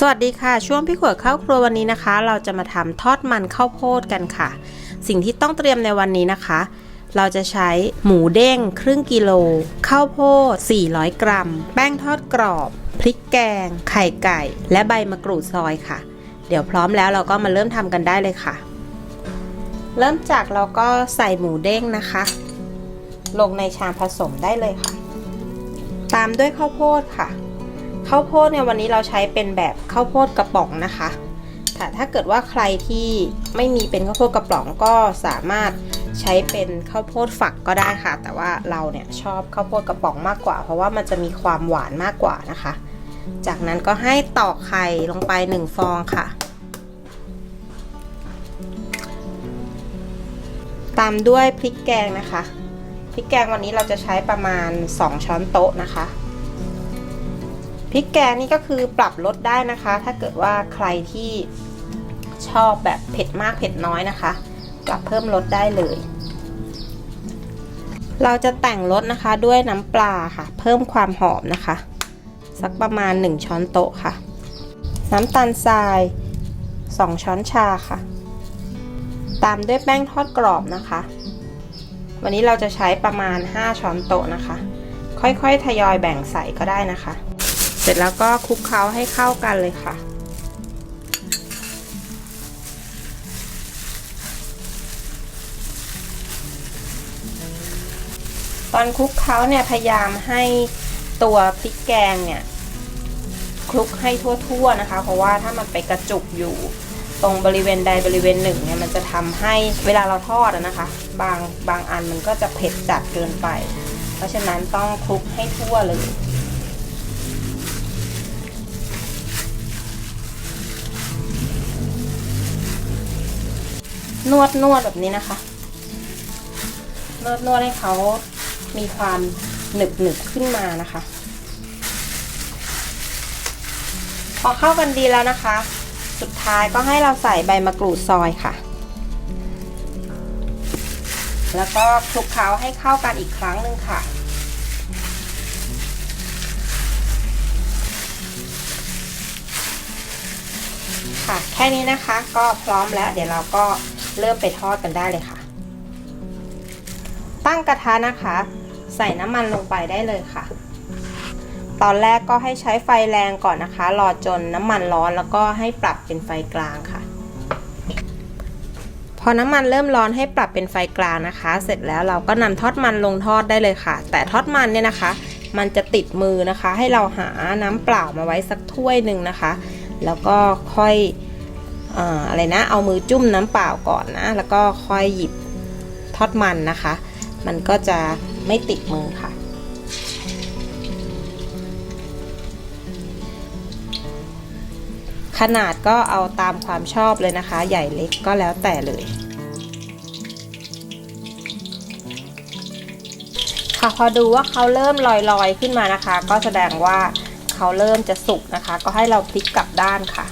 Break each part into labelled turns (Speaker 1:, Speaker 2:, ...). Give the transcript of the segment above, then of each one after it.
Speaker 1: สวัสดีค่ะ ช่วงพี่ขวดข้าวครัววันนี้นะคะ เราจะมาทำทอดมันข้าวโพดกันค่ะ สิ่งที่ต้องเตรียมในวันนี้นะคะ เราจะใช้หมูเด้งครึ่งกิโล ข้าวโพด 400 กรัม แป้งทอดกรอบ พริกแกง ไข่ไก่ และใบมะกรูดซอยค่ะ เดี๋ยวพร้อมแล้วเราก็มาเริ่มทำกันได้เลยค่ะ เริ่มจากเราก็ใส่หมูเด้งนะคะ ลงในชามผสมได้เลยค่ะ ตามด้วยข้าวโพดค่ะ ข้าวโพดเนี่ยวันนี้เราใช้เป็นแบบข้าวโพดกระป๋องนะคะแต่ถ้าเกิดว่าใครที่ไม่มีเป็นข้าวโพดกระป๋องก็สามารถใช้เป็นข้าวโพดฝักก็ได้ค่ะ แต่ว่าเราเนี่ยชอบข้าวโพดกระป๋องมากกว่า เพราะว่ามันจะมีความหวานมากกว่านะคะ จากนั้นก็ให้ตอกไข่ลงไป 1 ฟองค่ะ ตามด้วยพริกแกงนะคะ พริกแกงวันนี้เราจะใช้ประมาณ 2 ช้อนโต๊ะนะคะ พริกแกงนี่ก็คือปรับลดได้นะคะ ถ้าเกิดว่าใครที่ชอบแบบเผ็ดมากเผ็ดน้อยนะคะ ปรับเพิ่มลดได้เลย เราจะแต่งรสนะคะด้วยน้ำปลาค่ะ เพิ่มความหอมนะคะ สักประมาณ 1 ช้อนโต๊ะค่ะ น้ำตาลทราย 2 ช้อนชาค่ะ ตามด้วยแป้งทอดกรอบนะคะ วันนี้เราจะใช้ประมาณ 5 ช้อนโต๊ะนะคะ ค่อยๆ ทยอยแบ่งใส่ก็ได้นะคะ สร็จแล้วก็คลุกเคล้าให้เข้ากันเลยค่ะ ตอนคลุกเคล้าเนี่ยพยายามให้ตัวพริกแกงเนี่ยคลุกให้ทั่วๆนะคะ เพราะว่าถ้ามันไปกระจุกอยู่ตรงบริเวณใดบริเวณหนึ่งเนี่ยมันจะทำให้เวลาเราทอดนะคะ บางบางอันมันก็จะเผ็ดจัดเกินไป เพราะฉะนั้นต้องคลุกให้ทั่วเลย นวดนวดแบบนี้นะคะ นวดนวดให้เขามีความหนึบหนึบขึ้นมานะคะ พอเข้ากันดีแล้วนะคะ สุดท้ายก็ให้เราใส่ใบมะกรูดซอยค่ะ แล้วก็คลุกเคล้าให้เข้ากันอีกครั้งหนึ่งค่ะค่ะแค่นี้นะคะก็พร้อมแล้ว เดี๋ยวเราก็ เริ่มไปทอดกันได้เลยค่ะ ตั้งกระทะนะคะ ใส่น้ำมันลงไปได้เลยค่ะ ตอนแรกก็ให้ใช้ไฟแรงก่อนนะคะ รอจนน้ำมันร้อนแล้วก็ให้ปรับเป็นไฟกลางค่ะ พอน้ำมันเริ่มร้อนให้ปรับเป็นไฟกลางนะคะ เสร็จแล้วเราก็นำทอดมันลงทอดได้เลยค่ะ แต่ทอดมันเนี่ยนะคะ มันจะติดมือนะคะ ให้เราหาน้ำเปล่ามาไว้สักถ้วยหนึ่งนะคะ แล้วก็ค่อย อะไรนะ เอามือจุ่มน้ำเปล่าก่อนนะ แล้วก็ค่อยหยิบทอดมันนะคะ มันก็จะไม่ติดมือค่ะ ขนาดก็เอาตามความชอบเลยนะคะ ใหญ่เล็กก็แล้วแต่เลยค่ะพอดูว่าเขาเริ่มลอยๆขึ้นมานะคะ ก็แสดงว่าเขาเริ่มจะสุกนะคะ ก็ให้เราพลิกกลับด้านค่ะ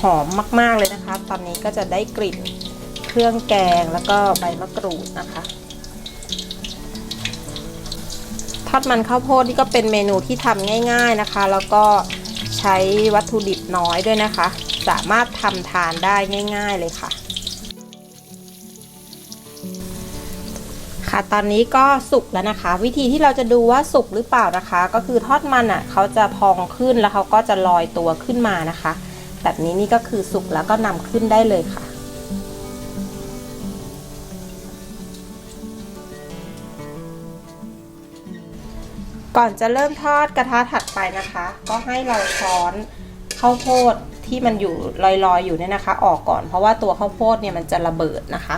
Speaker 1: หอมมาก ๆ เลยนะคะ ตอนนี้ก็จะได้กลิ่นเครื่องแกงแล้วก็ใบมะกรูดนะคะ ทอดมันข้าวโพดนี่ก็เป็นเมนูที่ทำง่าย ๆนะคะ แล้วก็ใช้วัตถุดิบน้อยด้วยนะคะ สามารถทำทานได้ง่าย ๆ เลยค่ะ ค่ะตอนนี้ก็สุกแล้วนะคะ วิธีที่เราจะดูว่าสุกหรือเปล่านะคะ ก็คือทอดมันอะเขาจะพองขึ้นแล้วเขาก็จะลอยตัวขึ้นมานะคะ แบบนี้นี่ก็คือสุกแล้วก็นำขึ้นได้เลยค่ะ ก่อนจะเริ่มทอดกระทะถัดไปนะคะ ก็ให้เราช้อนข้าวโพดที่มันอยู่ลอยๆอยู่เนี่ยนะคะ ออกก่อนเพราะว่าตัวข้าวโพดเนี่ยมันจะระเบิดนะคะ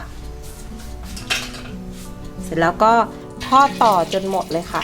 Speaker 1: เสร็จแล้วก็ทอดต่อจนหมดเลยค่ะ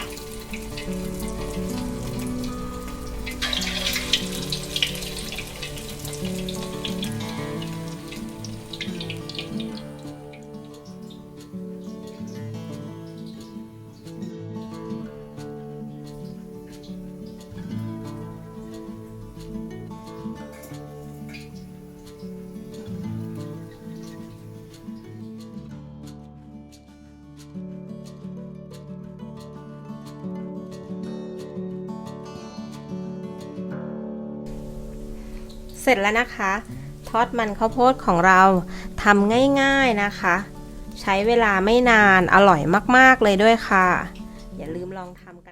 Speaker 1: เสร็จแล้วนะคะ ทอดมันข้าวโพดของเราทำง่ายๆนะคะ ใช้เวลาไม่นานอร่อยมากๆเลยด้วยค่ะ อย่าลืมลองทำกัน